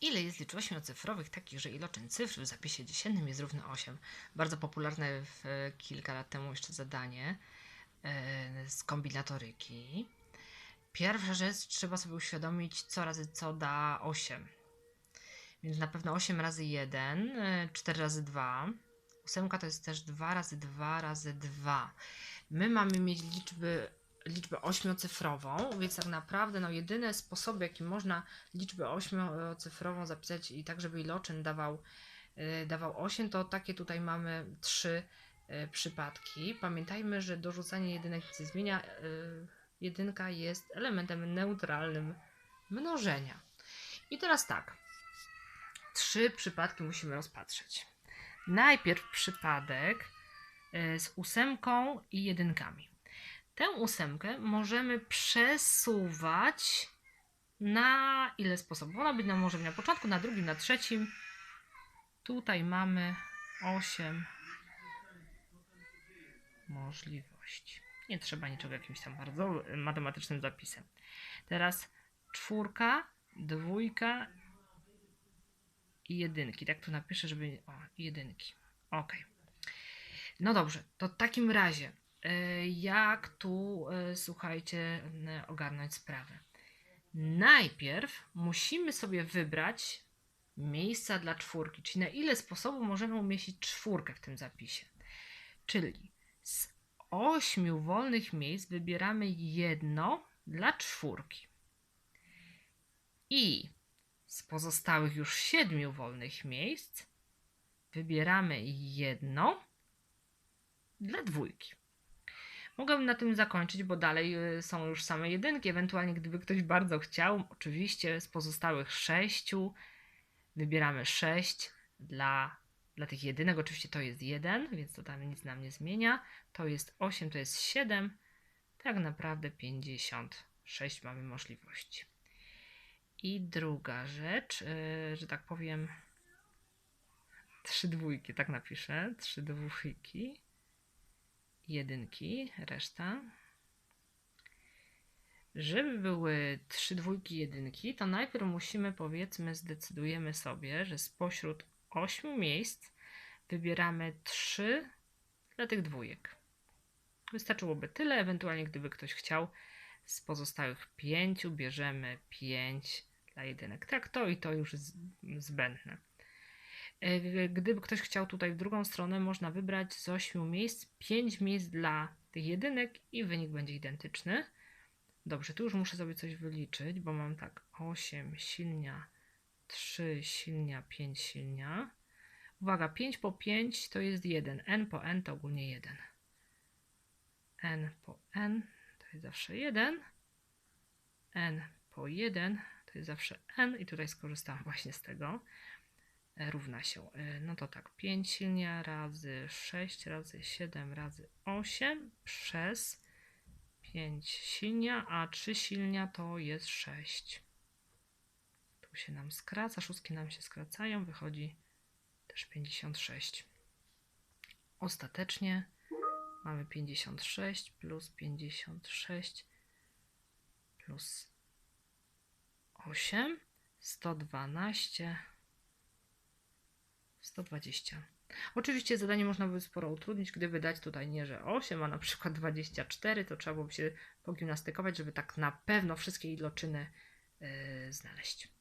Ile jest liczb ośmiocyfrowych, takich, że iloczyn cyfr w zapisie dziesiętnym jest równy 8? Bardzo popularne w, e, kilka lat temu jeszcze zadanie e, z kombinatoryki. Pierwsza rzecz, trzeba sobie uświadomić, co razy co da 8. Więc na pewno 8 razy 1, 4 razy 2. Ósemka to jest też 2 razy 2 razy 2. My mamy mieć liczby, liczbę ośmiocyfrową, więc tak naprawdę no, jedyne sposoby, jakim można liczbę ośmiocyfrową zapisać i tak, żeby iloczyn dawał, y, dawał 8, to takie tutaj mamy trzy y, przypadki. Pamiętajmy, że dorzucanie jedynek nic nie zmienia. y, Jedynka jest elementem neutralnym mnożenia. I teraz tak. Trzy przypadki musimy rozpatrzeć. Najpierw przypadek z ósemką i jedynkami. Tę ósemkę możemy przesuwać na ile sposobów? Ona być na może na początku, na drugim, na trzecim. Tutaj mamy 8 możliwości. Nie trzeba niczego jakimś tam bardzo matematycznym zapisem. Teraz czwórka, dwójka i jedynki. Tak tu napiszę, żeby. O, jedynki. Ok. No dobrze, to w takim razie, jak tu, y, słuchajcie, y, ogarnąć sprawę? Najpierw musimy sobie wybrać miejsca dla czwórki, czyli na ile sposobów możemy umieścić czwórkę w tym zapisie. Czyli z ośmiu wolnych miejsc wybieramy jedno dla czwórki. I z pozostałych już siedmiu wolnych miejsc wybieramy jedno dla dwójki. Mogłabym na tym zakończyć, bo dalej y, są już same jedynki. Ewentualnie, gdyby ktoś bardzo chciał, oczywiście z pozostałych sześciu wybieramy sześć dla, dla tych jedynek. Oczywiście to jest jeden, więc to tam nic nam nie zmienia. To jest 8, to jest 7. Tak naprawdę 56 mamy możliwości. I druga rzecz, yy, że tak powiem, trzy dwójki, tak napiszę. Trzy dwójki, jedynki, reszta. Żeby były trzy dwójki, jedynki, to najpierw musimy, powiedzmy, zdecydujemy sobie, że spośród ośmiu miejsc wybieramy trzy dla tych dwójek. Wystarczyłoby tyle, ewentualnie gdyby ktoś chciał, z pozostałych pięciu bierzemy pięć dla jedynek. Tak, to i to już jest zbędne. E, Gdyby ktoś chciał tutaj w drugą stronę, można wybrać z ośmiu miejsc pięć miejsc dla tych jedynek i wynik będzie identyczny. Dobrze, tu już muszę sobie coś wyliczyć, bo mam tak 8 silnia, 3 silnia, 5 silnia. Uwaga, 5 po 5 to jest 1, n po n to ogólnie 1. n po n to jest zawsze 1, n po 1 to jest zawsze n i tutaj skorzystałam właśnie z tego. Równa się. E, No to tak, 5 silnia razy 6 razy 7 razy 8 przez 5 silnia, a 3 silnia to jest 6. Tu się nam skraca, szóstki nam się skracają, wychodzi też 56. Ostatecznie mamy 56 plus 56 plus 8, 112, 120. Oczywiście zadanie można by sporo utrudnić, gdyby dać tutaj nie, że 8, a na przykład 24, to trzeba byłoby się pogimnastykować, żeby tak na pewno wszystkie iloczyny yy, znaleźć.